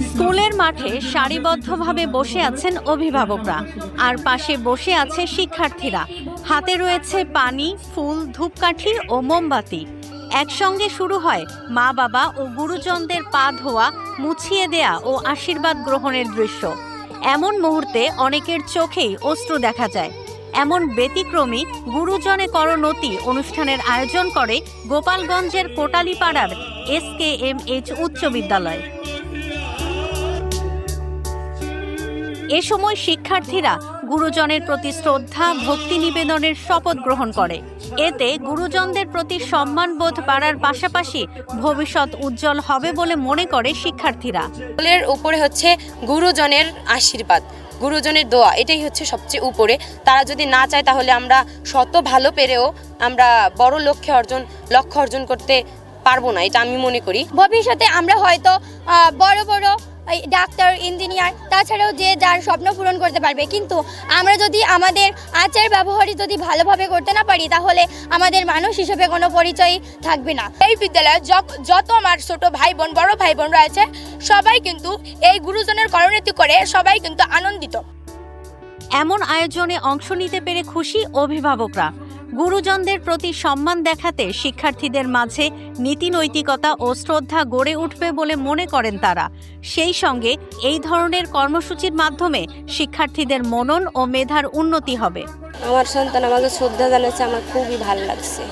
স্কুলের মাঠে সারিবদ্ধভাবে বসে আছেন অভিভাবকরা। আর পাশে বসে আছে শিক্ষার্থীরা। হাতে রয়েছে পানি, ফুল, ধূপকাঠি ও মোমবাতি। একসঙ্গে শুরু হয় মা বাবা ও গুরুজনদের পা ধোয়া, মুছিয়ে দেয়া ও আশীর্বাদ গ্রহণের দৃশ্য। এমন মুহূর্তে অনেকের চোখেই অশ্রু দেখা যায়। এমন ব্যতিক্রমী গুরুজনে করণতি অনুষ্ঠানের আয়োজন করে গোপালগঞ্জের কোটালীপাড়ার এস কে এম এইচ উচ্চ বিদ্যালয়। এ সময় শিক্ষার্থীরা গুরুজনের প্রতি শ্রদ্ধা, ভক্তি নিবেদনের শপথ গ্রহণ করে। এতে গুরুজনদের প্রতি সম্মানবোধ বাড়ার পাশাপাশি ভবিষ্যৎ উজ্জ্বল হবে বলে মনে করে শিক্ষার্থীরা। সকলের উপরে হচ্ছে গুরুজনের আশীর্বাদ, গুরুজনের দোয়া, এটাই হচ্ছে সবচেয়ে উপরে। তারা যদি না চায় তাহলে আমরা শত ভালো পেরেও আমরা বড় লক্ষ্যে অর্জন, লক্ষ্য অর্জন করতে পারব না, এটা আমি মনে করি। ভবিষ্যতে আমরা হয়তো বড় বড় ডাক্তার, ইঞ্জিনিয়ার, তাছাড়াও যে যার স্বপ্ন পূরণ করতে পারবে। কিন্তু আমরা যদি আমাদের আচার ব্যবহারই যদি ভালোভাবে করতে না পারি, তাহলে আমাদের মানুষ হিসেবে কোনো পরিচয় থাকবে না। এই বিদ্যালয়ে যত আমার ছোট ভাই বোন বড় ভাই বোন রয়েছে, সবাই কিন্তু এই গুরুজনের করণীতি করে সবাই কিন্তু আনন্দিত। এমন আয়োজনে অংশ নিতে পেরে খুশি অভিভাবকরা। গুরুজনদের প্রতি সম্মান দেখাতে শিক্ষার্থীদের মাঝে নীতি নৈতিকতা ও শ্রদ্ধা গড়ে উঠবে বলে মনে করেন তারা। সেই সঙ্গে এই ধরনের কর্মসূচির মাধ্যমে শিক্ষার্থীদের মনন ও মেধার উন্নতি হবে। আমার সন্তান আমাকে শ্রদ্ধা জানাচ্ছে আমার খুবই ভালো লাগছে।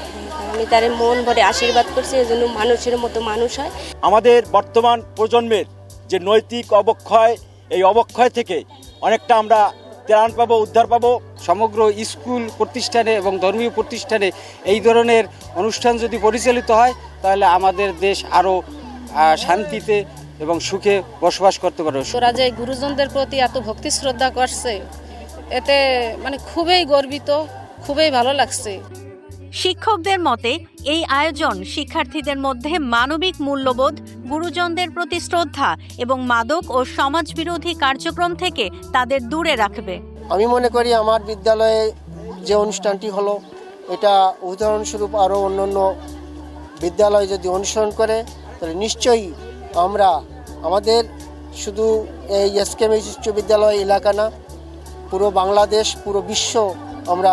আমি তার মন ভরে আশীর্বাদ করছি এজন্য মানুষের মতো মানুষ হয়। আমাদের বর্তমান প্রজন্মের যে নৈতিক অবক্ষয় এই অবক্ষয় থেকে অনেকটা আমরা ত্রাণ পাবো, উদ্ধার পাবো, সমগ্র স্কুল প্রতিষ্ঠানে এবং ধর্মীয় প্রতিষ্ঠানে এই ধরনের অনুষ্ঠান যদি পরিচালিত হয়, তাহলে আমাদের দেশ আরও শান্তিতে এবং সুখে বসবাস করতে পারবে। তোরা যে গুরুজনদের প্রতি এত ভক্তি শ্রদ্ধা করছে, এতে মানে খুবই গর্বিত, খুবই ভালো লাগছে। শিক্ষকদের মতে, এই আয়োজন শিক্ষার্থীদের মধ্যে মানবিক মূল্যবোধ, গুরুজনদের প্রতি শ্রদ্ধা এবং মাদক ও সমাজবিরোধী কার্যক্রম থেকে তাদের দূরে রাখবে। আমি মনে করি আমার বিদ্যালয়ে যে অনুষ্ঠানটি হলো, এটা উদাহরণস্বরূপ আরও অন্যান্য বিদ্যালয় যদি অনুসরণ করে, তাহলে নিশ্চয়ই আমরা আমাদের শুধু এই এসকেম উচ্চ বিদ্যালয় এলাকা না, পুরো বাংলাদেশ, পুরো বিশ্ব আমরা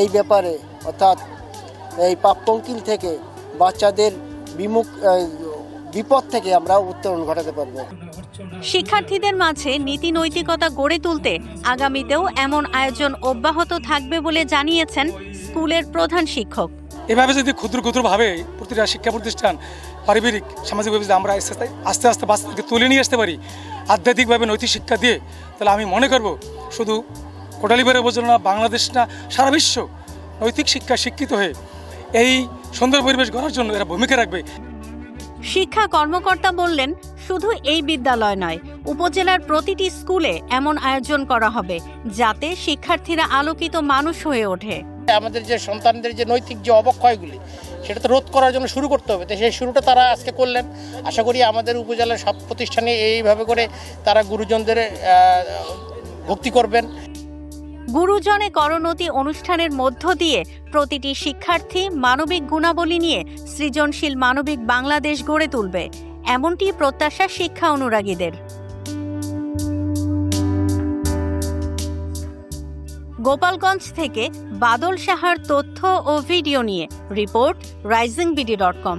এই ব্যাপারে অর্থাৎ এই পাপপঙ্কিল থেকে বাচ্চাদের বিমুখ বিপদ থেকে আমরা উত্তরণ ঘটাতে পারব। শিক্ষার্থীদের মাঝে নীতি নৈতিকতা গড়ে তুলতে আগামীতেও এমন আয়োজন অব্যাহত থাকবে বলে জানিয়েছেন স্কুলের প্রধান শিক্ষক। এভাবে যদি ক্ষুদ্র ক্ষুদ্রভাবে প্রতিটা শিক্ষা প্রতিষ্ঠান পারিবারিক সামাজিক ব্যবস্থা আমরা আস্তে আস্তে আস্তে আস্তে বাচ্চাদেরকে তুলে নিয়ে আসতে পারি আধ্যাত্মিকভাবে নৈতিক শিক্ষা দিয়ে তাহলে আমি মনে করব শুধু কোটালিবারের বোঝানো না বাংলাদেশ না সারা বিশ্ব নৈতিক শিক্ষা শিক্ষিত হয়ে এই সুন্দর পরিবেশ গড়ার জন্য এরা ভূমিকা রাখবে। শিক্ষা কর্মকর্তা বললেন শুধু এই বিদ্যালয় নয় উপজেলার প্রতিটি স্কুলে এমন আয়োজন করা হবে যাতে শিক্ষার্থীরা আলোকিত মানুষ হয়ে ওঠে। আমাদের যে সন্তানদের যে নৈতিক যে অবক্ষয়গুলি সেটা তো রোধ করার জন্য শুরু করতে হবে। তো সেই শুরুটা তারা আজকে করলেন। আশা করি আমাদের উপজেলার সব প্রতিষ্ঠানে এইভাবে করে তারা গুরুজনদের ভক্তি করবেন। গুরুজনে করণতি অনুষ্ঠানের মধ্য দিয়ে প্রতিটি শিক্ষার্থী মানবিক গুণাবলী নিয়ে সৃজনশীল মানবিক বাংলাদেশ গড়ে তুলবে। এমনটি প্রত্যাশা শিক্ষা অনুরাগীদের। গোপালগঞ্জ থেকে বাদল সাহার তথ্য ও ভিডিও নিয়ে report Rising BD dot com.